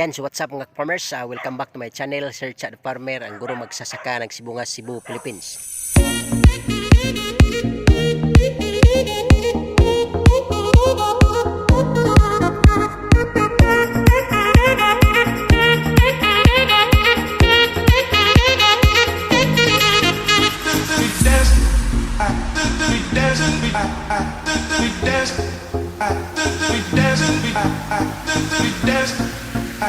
Yan, so what's up mga farmers? Uh, welcome back to my channel, at the Farmer, ang guro magsasaka ng Sibungas, Cebu, Philippines. we dance, ah, we ah, ah, dance, ah, we ah, ah, dance, ah, ah, ah, we dance, If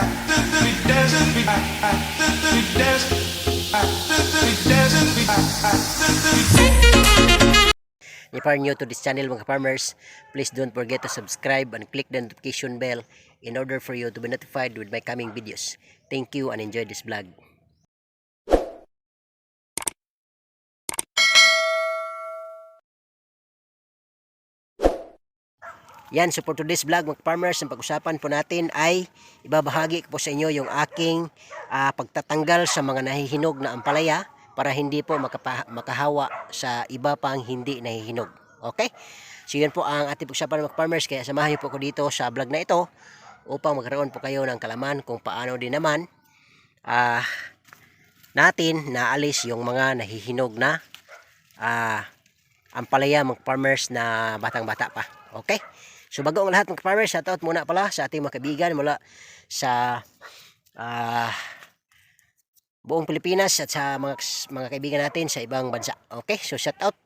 you are new to this channel mga farmers, please don't forget to subscribe and click the notification bell in order for you to be notified with my coming videos. Thank you and enjoy this vlog. Yan, so for today's vlog mga farmers, ang pag-usapan po natin ay ibabahagi ko po sa inyo yung aking ah, pagtatanggal sa mga nahihinog na ampalaya para hindi po makahawa sa iba pang hindi nahihinog. Okay? So yun po ang ating pag-usapan mga farmers, kaya samahan niyo po ko dito sa vlog na ito upang magkaroon po kayo ng kalaman kung paano din naman ah, natin naalis yung mga nahihinog na ah, ampalaya mga farmers na batang-bata pa. Okay? So bago ang lahat mga farmers, shoutout muna pala sa ating mga kaibigan mula sa ah, buong Pilipinas at sa mga mga kaibigan natin sa ibang bansa. Okay? So shoutout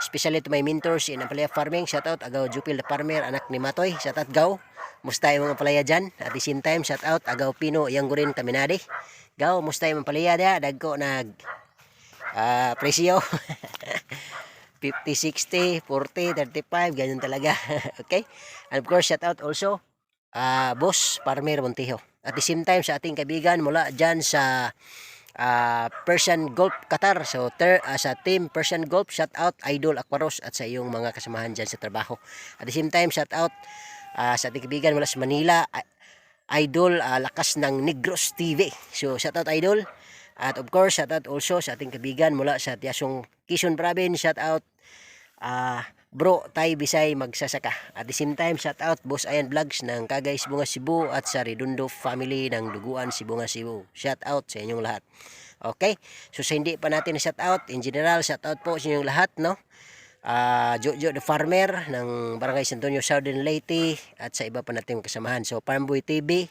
especially to my mentors in Ampalaya Farming. Shoutout Agaw Jupil the Farmer, anak ni Matoy. Shoutout Gaw. Musta yung mga palaya dyan? At the same time, shoutout Agaw Pino, Yanggurin Kaminade. Gaw, musta yung mga palaya dia? Dagko nag ah, presyo. 50, 60, 40, 35, ganyan talaga. okay? And of course, shout out also uh, Boss Farmer Montijo. At the same time, sa ating kaibigan mula dyan sa uh, Persian Golf Qatar. So, ter, uh, sa team Persian Golf, shout out Idol Aquaros at sa iyong mga kasamahan dyan sa trabaho. At the same time, shout out uh, sa ating kaibigan mula sa Manila, uh, Idol uh, Lakas ng Negros TV. So, shout out Idol. At of course, shout out also sa ating kaibigan mula sa Tiasong Quezon Province. Shout out ah bro Tay Bisay magsasaka. At the same time, shout out Boss Ayan Vlogs ng Kagay Sibunga Cebu at sa Redondo family ng Duguan Sibunga Cebu. Shout out sa inyong lahat. Okay? So sa hindi pa natin shout out, in general, shout out po sa inyong lahat, no? Ah, Jojo the Farmer ng Barangay San Antonio Southern Leyte at sa iba pa nating kasamahan. So Farmboy TV,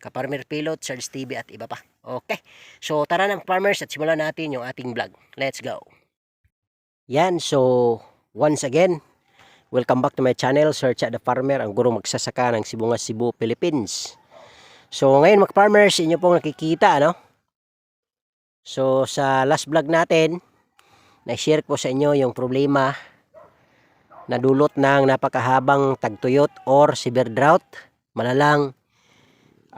Kaparmer Pilot, Charles TV at iba pa. Okay. So tara ng farmers at simulan natin yung ating vlog. Let's go. Yan, so once again, welcome back to my channel, Search at the Farmer, ang guro magsasaka ng Sibungas Cebu, Philippines. So ngayon mga farmers, inyo pong nakikita, ano? So sa last vlog natin, na-share ko sa inyo yung problema na dulot ng napakahabang tagtuyot or severe drought, malalang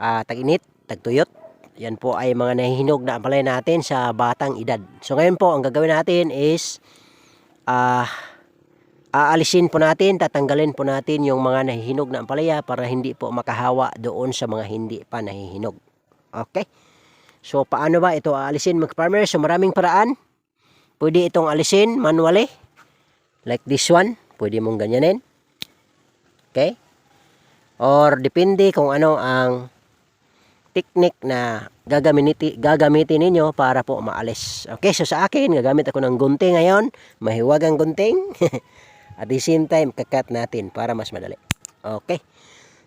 ah, tag-init, tagtuyot. Yan po ay mga nahihinog na ampalay natin sa batang edad. So ngayon po, ang gagawin natin is ah aalisin po natin, tatanggalin po natin yung mga nahihinog na ampalaya para hindi po makahawa doon sa mga hindi pa nahihinog. Okay? So paano ba ito aalisin mga farmers? So maraming paraan. Pwede itong alisin manually. Like this one. Pwede mong ganyanin. Okay? Or depende kung ano ang technique na gagamitin, gagamitin ninyo para po maalis. Okay, so sa akin, gagamit ako ng gunting ngayon. Mahiwagang gunting. At the same time, kakat natin para mas madali. Okay.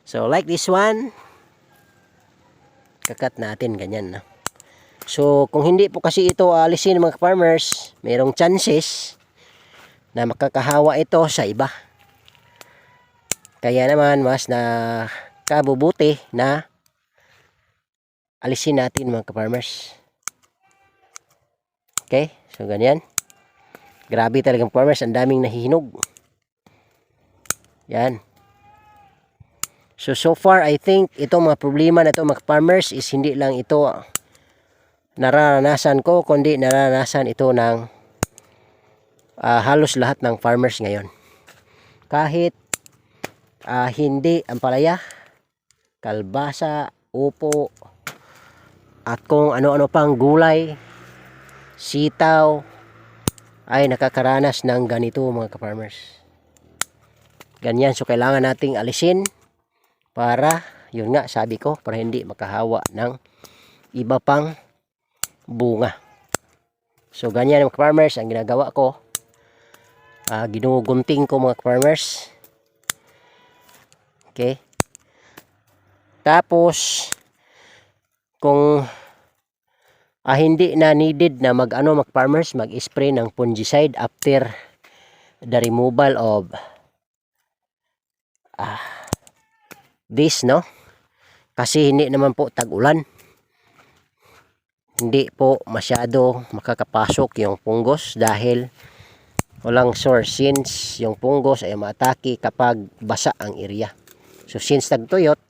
So, like this one, kakat natin ganyan. No? So, kung hindi po kasi ito alisin mga farmers, mayroong chances na makakahawa ito sa iba. Kaya naman, mas na kabubuti na alisin natin mga farmers. Okay, so ganyan. Grabe talagang farmers, ang daming nahihinog. Yan. So, so far, I think itong mga problema na ito mga farmers is hindi lang ito nararanasan ko, kundi nararanasan ito ng ah, halos lahat ng farmers ngayon. Kahit ah, hindi ang palaya, kalbasa, upo, at kung ano-ano pang gulay, sitaw, ay nakakaranas ng ganito mga ka-farmers. Ganyan, so kailangan nating alisin para yun nga sabi ko para hindi makahawa ng iba pang bunga. So ganyan mga farmers ang ginagawa ko. Uh, ginugunting ko mga farmers okay. Tapos kung ah, hindi na needed na mag ano mag farmers mag spray ng fungicide after the removal of ah, this no? Kasi hindi naman po tag-ulan. Hindi po masyado makakapasok yung punggos dahil walang source. Since yung punggos ay matake kapag basa ang area. So since tagtuyot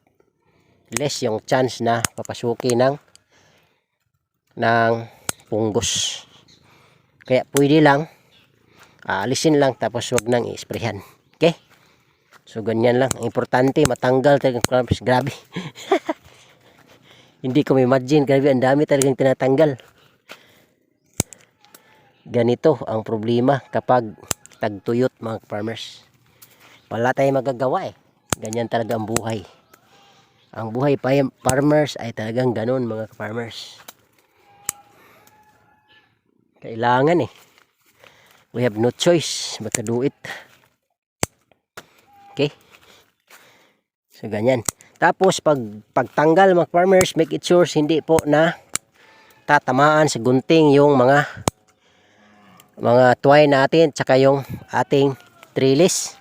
less yung chance na papasukin ng ng punggos kaya pwede lang aalisin lang tapos wag nang i-sprayhan okay So ganyan lang. Ang importante matanggal talagang cramps. Grabe. Hindi ko imagine. Grabe ang dami talagang tinatanggal. Ganito ang problema kapag tagtuyot mga farmers. Wala tayong magagawa eh. Ganyan talaga ang buhay. Ang buhay pa farmers ay talagang ganon mga farmers. Kailangan eh. We have no choice. Magka-do it. Okay? So, ganyan. Tapos, pag pagtanggal mga farmers, make it sure hindi po na tatamaan sa gunting yung mga mga twine natin tsaka yung ating trellis.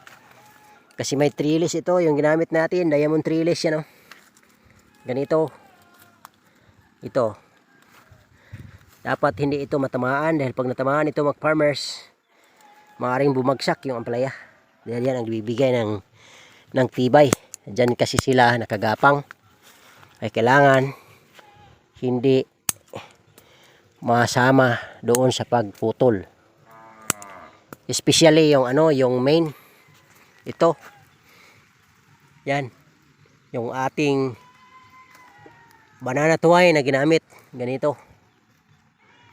Kasi may trellis ito, yung ginamit natin, diamond trellis yan oh. Ganito. Ito. Dapat hindi ito matamaan dahil pag natamaan ito mga farmers, maaaring bumagsak yung ampalaya. Dahil yan ang bibigay ng, ng tibay. Diyan kasi sila nakagapang. Ay kailangan hindi masama doon sa pagputol. Especially yung ano, yung main. Ito. Yan. Yung ating banana tuway na ginamit. Ganito.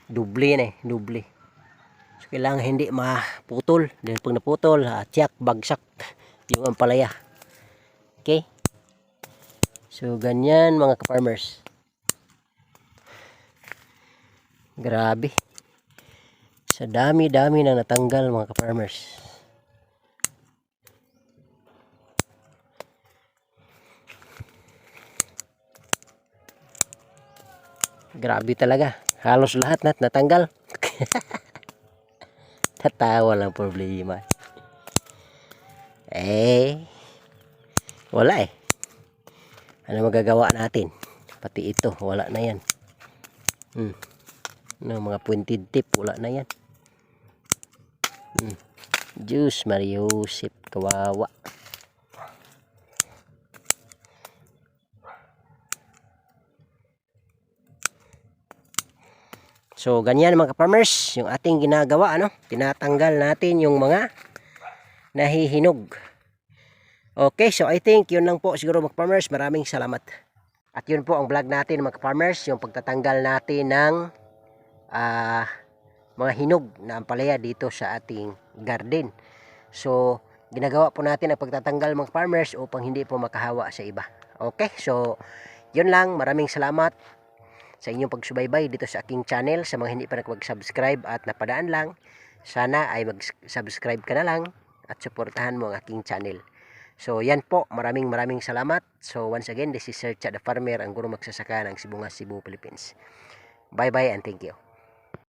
Dubli na eh. Dubli. So, kailangan hindi maputol. Dahil pag naputol, tiyak, bagsak yung ampalaya. Okay? So, ganyan mga ka-farmers. Grabe. Sa dami-dami na natanggal mga ka-farmers. Grabe talaga. Halos lahat nat natanggal. Tatawa lang problema. Eh, wala eh. Ano magagawa natin? Pati ito, wala na yan. Hmm. Ano, mga pointed tip, wala na yan. Hmm. Diyos, Mariusip, kawawa. So, ganyan mga farmers yung ating ginagawa, ano? Tinatanggal natin yung mga nahihinog. Okay, so I think yun lang po siguro mga farmers. Maraming salamat. At yun po ang vlog natin mga farmers, yung pagtatanggal natin ng ah, mga hinog na ampalaya dito sa ating garden. So, ginagawa po natin ang pagtatanggal mga farmers upang hindi po makahawa sa iba. Okay, so yun lang. Maraming salamat sa inyong pagsubaybay dito sa aking channel. Sa mga hindi pa nakapag-subscribe at napadaan lang, sana ay mag-subscribe ka na lang at suportahan mo ang aking channel. So yan po, maraming maraming salamat. So once again, this is Sir Chad the Farmer, ang guro magsasaka ng Sibungas, Cebu, Philippines. Bye bye and thank you.